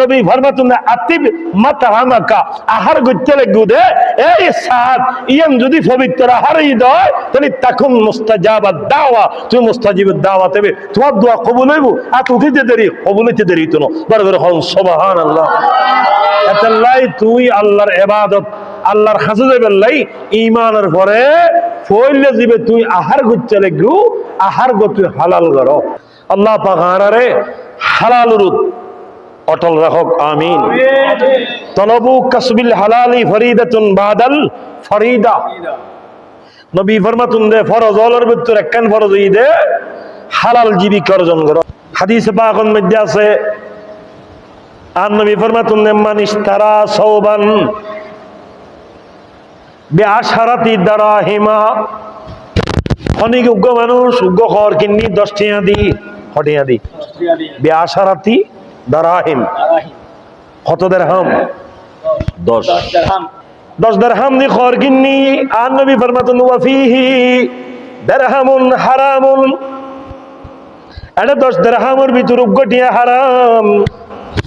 নবী ফরমাতুন আতিব মাতাহামাকা। আহার গইতে গুদে এই সাদ ইয়াম যদি পবিত্র আহার ই দয় তাহলে তখন মুস্তাজাবাদ দাওয়া। তুই মুস্তাজিবের দাওয়াত হবে তোমার দোয়া কবুল হইব। আর উঠিতে দেরি, কবুল হইতে দেরি তো বড় বড় হন, সুবহানাল্লাহ। এতাল্লাই তুই আল্লাহর এবাদত আল্লাহর হাসে যাবে লাই ইমানের পরে ফইলে দিবে তুই আহার গুচ্ছে লাগু আহার গো তুই হালাল কর। আল্লাহ পাক হারারে হালাল অটল রাখক, আমিন। তলবু কাসবিল হালালি ফরিদাতুন বাদাল ফরিদা। নবী ফরমাতুন দে, ফরজ অলর ভিতর একখান ফরজ দে হালাল জীবিকা অর্জন করো। হাদিসে পাকন মধ্যে আছে আর নবী ফরমাতুন দে, মান ইশতারা সওবান বেআশারাতি দারাহিমা। অনেক উগ্র মানুষ উগ্র খর কিন্নি, দশ টিয়া দি হটিয়া দি। বেআশারাতি দারাহিম। কত দেরহাম? দশ। দশ দেরহাম দি খর কিন্নি আর নবী ফরমাতুন ওয়াফিহি দেরহামুন হারামুন। এটা দশ দেরহামের ভিতর উগ্রটিয়া হারাম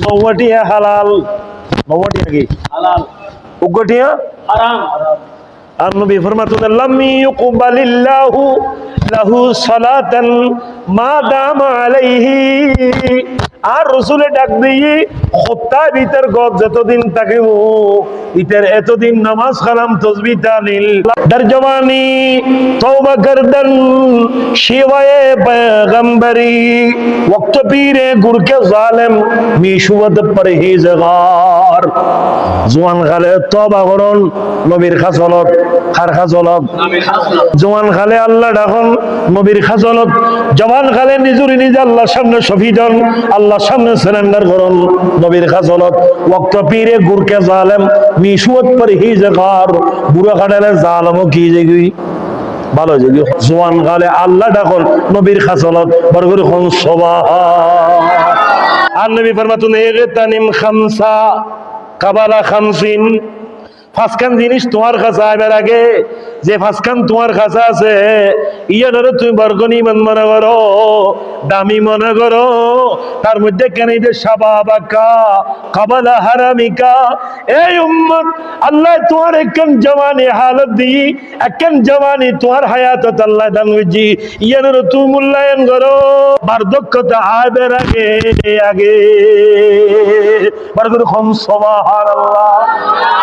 নৌটিয়া হালাল। নৌটিয়া কি? উগ্রটিয়া আর নবী ফরমাতুন লাম ইউকবালিল্লাহু লাহু সালাতান মা দাম আলাইহি। আর রসুলে ডাক দিয়ে হত্যা ভিতর যতদিন থাকিব ইতার এতদিন নামাজ তওবা পেগম্বরি ওয়াক্ত পীরে গুরকে জালেম পরহেজগার। জওয়ান খালে তওবা করন নবীর খাসলত খার খাসলত জওয়ান খালে আল্লাহ ডাকন নবীর খাসলত জওয়ান খালে নিজুরি নিজ আল্লাহর সামনে শফিদন আল্লাহর সামনে সারেন্ডার করন নবীর খাসলত ওয়াক্ত পীরে গুরকে জালেম মিশুবত পরহেজগার বুড়া খাডালে জালমও কি যেগুই ভালো যেগুই জোয়ান গালে আল্লাহ ডাকন নবীর খাসলত বরগুর খন সবা আর নবী ফরমাতুন এগতানিম খামসা কাবালা খামসিন। ফাঁসখান জিনিস তোমার কাছে আইবার আগে, যে ফাঁসখান তোমার কাছে আছে, ইয়ানোরে তুমি বর্গনি মন মনে করো, দামি মনে করো। তার মধ্যে কেন যে সাবা বাক্কা কাবালা হারামিকা? এই উম্মত, আল্লাহ তোমার একখান জওয়ানি হালত দি, একখান জওয়ানি তোমার হায়াত আল্লাহ দান হইছি ইয়ানোরে তুমি মূল্যায়ন করো। বার্ধক্যতা আইবার আগে আগে। বর্গর খম সবাহার আল্লাহ